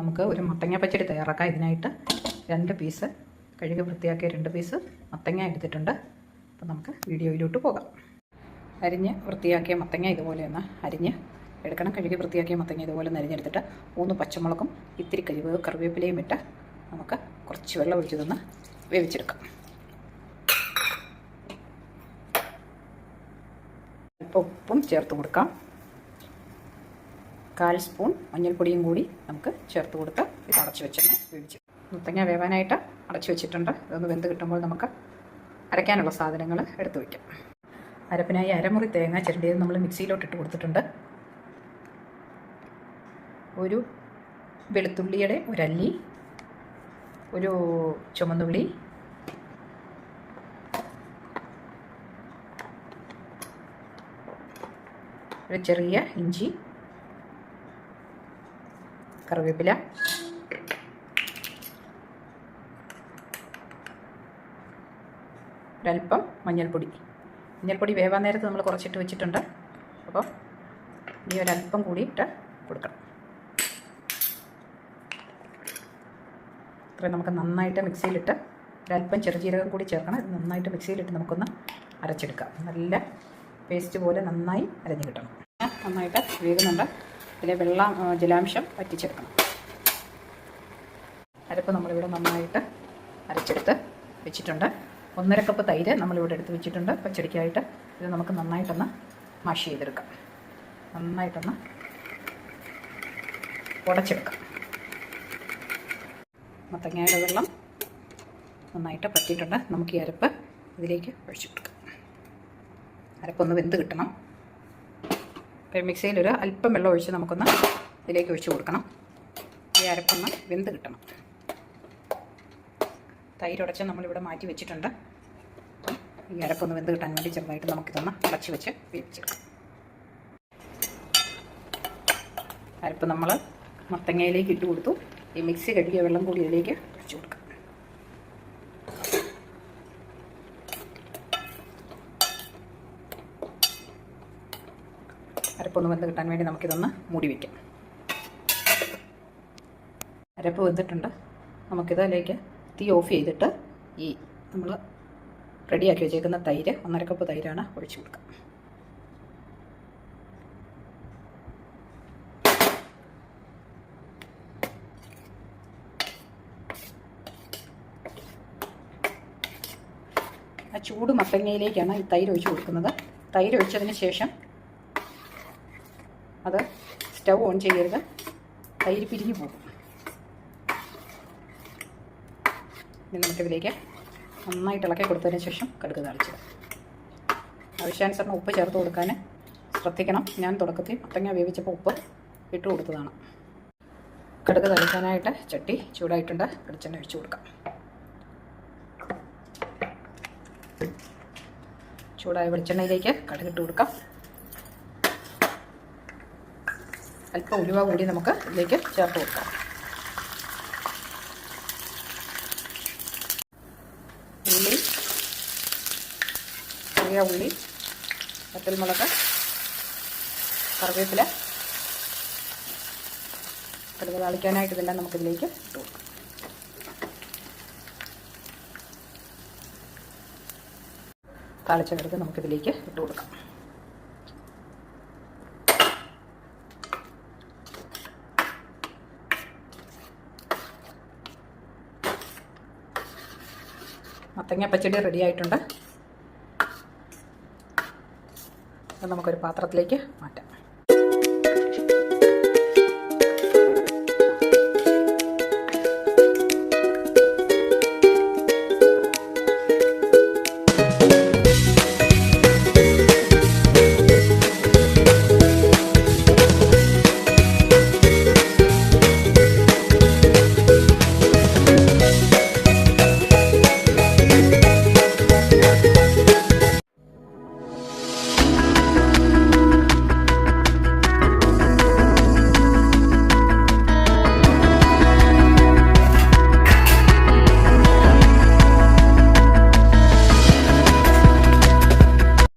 നമുക്ക് ഒരു മത്തങ്ങ പച്ചടി തയ്യാറാക്കാം. ഇതിനായിട്ട് രണ്ട് പീസ് കഴുകി വൃത്തിയാക്കിയ രണ്ട് പീസ് മത്തങ്ങ എടുത്തിട്ടുണ്ട്. അപ്പോൾ നമുക്ക് വീഡിയോയിലോട്ട് പോകാം. അരിഞ്ഞ് വൃത്തിയാക്കിയ മത്തങ്ങ ഇതുപോലെ ഒന്ന് അരിഞ്ഞ് എടുക്കണം. കഴുകി വൃത്തിയാക്കിയ മത്തങ്ങ ഇതുപോലെ ഒന്ന് അരിഞ്ഞെടുത്തിട്ട് മൂന്ന് പച്ചമുളകും ഇത്തിരി കരിവ് കറിവേപ്പിലയും ഇട്ട് നമുക്ക് കുറച്ച് വെള്ളം ഒഴിച്ച് തന്ന് വേവിച്ചെടുക്കാം. ഉപ്പും ചേർത്ത് കൊടുക്കാം. കാൽ സ്പൂൺ മഞ്ഞൾപ്പൊടിയും കൂടി നമുക്ക് ചേർത്ത് കൊടുത്ത് ഇത് അടച്ചു വെച്ചൊന്ന് വേവിച്ചു മുത്തങ്ങ വേവാനായിട്ട് അടച്ചു വെച്ചിട്ടുണ്ട്. ഇതൊന്ന് വെന്ത് കിട്ടുമ്പോൾ നമുക്ക് അരയ്ക്കാനുള്ള സാധനങ്ങൾ എടുത്തു വയ്ക്കാം. അരപ്പിനായി അരമുറി തേങ്ങ ചിരണ്ടിയത് നമ്മൾ മിക്സിയിലോട്ട് ഇട്ട് കൊടുത്തിട്ടുണ്ട്. ഒരു വെളുത്തുള്ളിയുടെ ഒരല്ലി ഒരു ചുമന്നുള്ളി ഒരു ചെറിയ ഇഞ്ചി കറിവേപ്പില. ഒരല്പം മഞ്ഞൾപ്പൊടി. മഞ്ഞൾപ്പൊടി വേവാൻ നേരത്ത് നമ്മൾ കുറച്ചിട്ട് വെച്ചിട്ടുണ്ട്. അപ്പോൾ ഈ ഒരല്പം കൂടി ഇട്ട് കൊടുക്കണം. ഇത്രയും നമുക്ക് നന്നായിട്ട് മിക്സിയിലിട്ട് ഒരല്പം ചെറുജീരകം കൂടി ചേർക്കണം. നന്നായിട്ട് മിക്സിയിലിട്ട് നമുക്കൊന്ന് അരച്ചെടുക്കാം. നല്ല പേസ്റ്റ് പോലെ നന്നായി അരഞ്ഞു കിട്ടണം. നന്നായിട്ട് വേകുന്നുണ്ട് ഇതിലെ വെള്ള ജലാംശം വറ്റിച്ചെടുക്കണം. അരപ്പ് നമ്മളിവിടെ നന്നായിട്ട് അരച്ചെടുത്ത് വെച്ചിട്ടുണ്ട്. ഒന്നര കപ്പ് തൈര് നമ്മളിവിടെ എടുത്ത് വെച്ചിട്ടുണ്ട്. പച്ചടിക്കായിട്ട് ഇത് നമുക്ക് നന്നായിട്ടൊന്ന് മാഷ് ചെയ്തെടുക്കാം. നന്നായിട്ടൊന്ന് ഉടച്ചെടുക്കാം. മത്തങ്ങയുടെ വെള്ളം നന്നായിട്ട് പറ്റിയിട്ടുണ്ട്. നമുക്ക് ഈ അരപ്പ് ഇതിലേക്ക് ഒഴിച്ചു കൊടുക്കാം. അരപ്പൊന്ന് വെന്ത് കിട്ടണം. ഇപ്പോൾ മിക്സിയിൽ ഒരു അല്പം വെള്ളം ഒഴിച്ച് നമുക്കൊന്ന് ഇതിലേക്ക് ഒഴിച്ച് കൊടുക്കണം. ഈ അരപ്പൊന്ന് വെന്ത് കിട്ടണം. തൈരുടച്ച് നമ്മളിവിടെ മാറ്റി വെച്ചിട്ടുണ്ട്. അപ്പം ഈ അരപ്പൊന്ന് വെന്ത് കിട്ടാൻ വേണ്ടി ചെറുതായിട്ട് നമുക്കിതൊന്ന് അടച്ച് വെച്ച് വേവിച്ചെടുക്കാം. അരപ്പ് നമ്മൾ മത്തങ്ങയിലേക്ക് ഇട്ട് കൊടുത്തു. ഈ മിക്സി കഴുകിയ വെള്ളം കൂടി ഇതിലേക്ക് ഒഴിച്ച് കൊടുക്കാം. അരപ്പൊന്ന് വെന്ത് കിട്ടാൻ വേണ്ടി നമുക്കിതൊന്ന് മൂടി വയ്ക്കാം അരപ്പ് വെന്തിട്ടുണ്ട്. നമുക്കിതിലേക്ക് തീ ഓഫ് ചെയ്തിട്ട് ഈ നമ്മൾ റെഡിയാക്കി വെച്ചേക്കുന്ന തൈര് ഒന്നര കപ്പ് തൈരാണ് ഒഴിച്ചു കൊടുക്കുക ആ ചൂട് മത്തങ്ങയിലേക്കാണ് ഈ തൈര് ഒഴിച്ചു കൊടുക്കുന്നത്. തൈര് ഒഴിച്ചതിന് ശേഷം അത് സ്റ്റൗ ഓൺ ചെയ്യരുത്. തൈര് പിരിഞ്ഞു പോകും. ഇനി നമുക്കിതിലേക്ക് നന്നായിട്ട് ഇളക്കി കൊടുത്തതിന് ശേഷം കടുക് താളിച്ചത് ആവശ്യാനുസരണം ഉപ്പ് ചേർത്ത് കൊടുക്കാൻ ശ്രദ്ധിക്കണം. ഞാൻ തുടക്കത്തിൽ മത്തങ്ങ വേവിച്ചപ്പോൾ ഉപ്പ് ഇട്ട് കൊടുത്തതാണ്. കടുക് തളിക്കാനായിട്ട് ചട്ടി ചൂടായിട്ടുണ്ട്. വെളിച്ചെണ്ണ ഒഴിച്ചു കൊടുക്കാം. ചൂടായ വെളിച്ചെണ്ണയിലേക്ക് കടുകിട്ട് കൊടുക്കാം. അല്പം ഉലുവ കൂടി നമുക്ക് ഇതിലേക്ക് ചേർത്ത് കൊടുക്കാം. ഉള്ളി ചെറിയ ഉള്ളി വറ്റൽമുളക് കറിവേപ്പില കടുക് താളിക്കാനായിട്ട് ഇതെല്ലാം നമുക്കിതിലേക്ക് ഇട്ട് കൊടുക്കാം. താളിച്ച കടുക് നമുക്കിതിലേക്ക് ഇട്ട് കൊടുക്കാം. മത്തങ്ങ പച്ചടി റെഡി ആയിട്ടുണ്ട്. അത് നമുക്കൊരു പാത്രത്തിലേക്ക് മാറ്റാം.